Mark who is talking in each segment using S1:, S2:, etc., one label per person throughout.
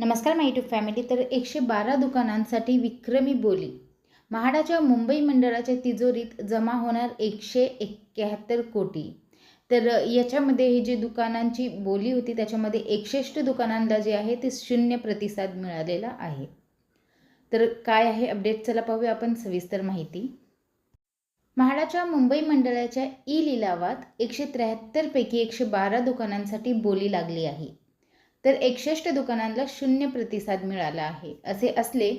S1: नमस्कार माय YouTube family तर एकशे बारा दुकानांसाठी विक्रमी बोली. म्हाडाच्या मुंबई मंडळाच्या तिजोरीत जमा होणार एकशे एक्क्याहत्तर कोटी. तर याच्यामध्ये ही जी दुकानांची बोली होती त्याच्यामध्ये एकसष्ट दुकानांना जे आहे ते शून्य प्रतिसाद मिळालेला आहे. तर काय आहे अपडेट चला पाहूया आपण सविस्तर माहिती. म्हाडाच्या मुंबई मंडळाच्या ई लिलावात एकशे त्र्याहत्तरपैकी एकशे बारा दुकानांसाठी बोली लागली आहे. तर एकसष्ट दुकानांना शून्य प्रतिसाद मिळाला आहे. असे असले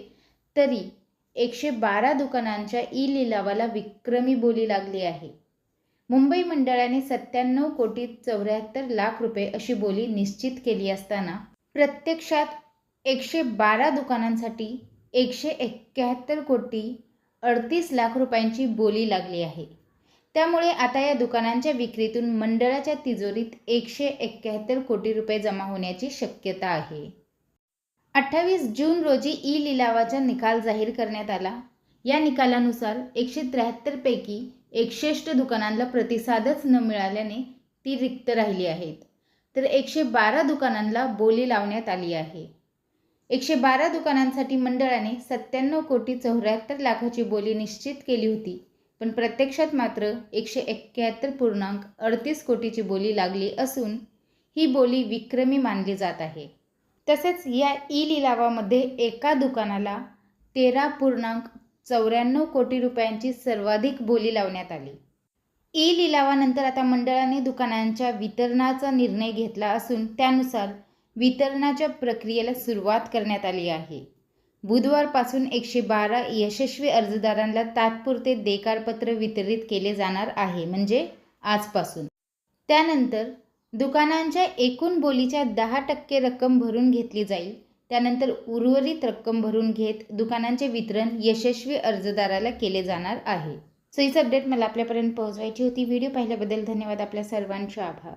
S1: तरी एकशे बारा दुकानांच्या ई लिलावाला विक्रमी बोली लागली आहे. मुंबई मंडळाने सत्त्याण्णव कोटी चौऱ्याहत्तर लाख रुपये अशी बोली निश्चित केली असताना प्रत्यक्षात एकशे बारा दुकानांसाठी एकशे एक्क्याहत्तर कोटी अडतीस लाख रुपयांची बोली लागली आहे. त्यामुळे आता या दुकानांच्या विक्रीतून मंडळाच्या तिजोरीत एकशे एक्क्याहत्तर कोटी रुपये जमा होण्याची शक्यता आहे. अठ्ठावीस जून रोजी ई लिलावाचा निकाल जाहीर करण्यात आला. या निकालानुसार एकशे त्र्याहत्तरपैकी एकसष्ट दुकानांना प्रतिसादच न मिळाल्याने ती रिक्त राहिली आहेत. तर एकशे बारा दुकानांना बोली लावण्यात आली आहे. एकशे बारा दुकानांसाठी मंडळाने सत्त्याण्णव कोटी चौऱ्याहत्तर लाखाची बोली निश्चित केली होती. पण प्रत्यक्षात मात्र एकशे एक्क्याहत्तर पूर्णांक अडतीस कोटीची बोली लागली असून ही बोली विक्रमी मानली जात आहे. तसेच या ई लिलावामध्ये एका दुकानाला तेरा पूर्णांक चौऱ्याण्णव कोटी रुपयांची सर्वाधिक बोली लावण्यात आली. ई लिलावानंतर आता मंडळाने दुकानांच्या वितरणाचा निर्णय घेतला असून त्यानुसार वितरणाच्या प्रक्रियेला सुरुवात करण्यात आली आहे. बुधवारपासून एकशे बारा यशस्वी अर्जदारांना तात्पुरते देकारपत्र वितरित केले जाणार आहे म्हणजे आजपासून. त्यानंतर दुकानांच्या एकूण बोलीच्या दहा टक्के रक्कम भरून घेतली जाईल. त्यानंतर उर्वरित रक्कम भरून घेत दुकानांचे वितरण यशस्वी अर्जदाराला केले जाणार आहे. सो हीच अपडेट मला आपल्यापर्यंत पोहोचवायची होती. व्हिडिओ पाहिल्याबद्दल धन्यवाद. आपल्या सर्वांचे आभार.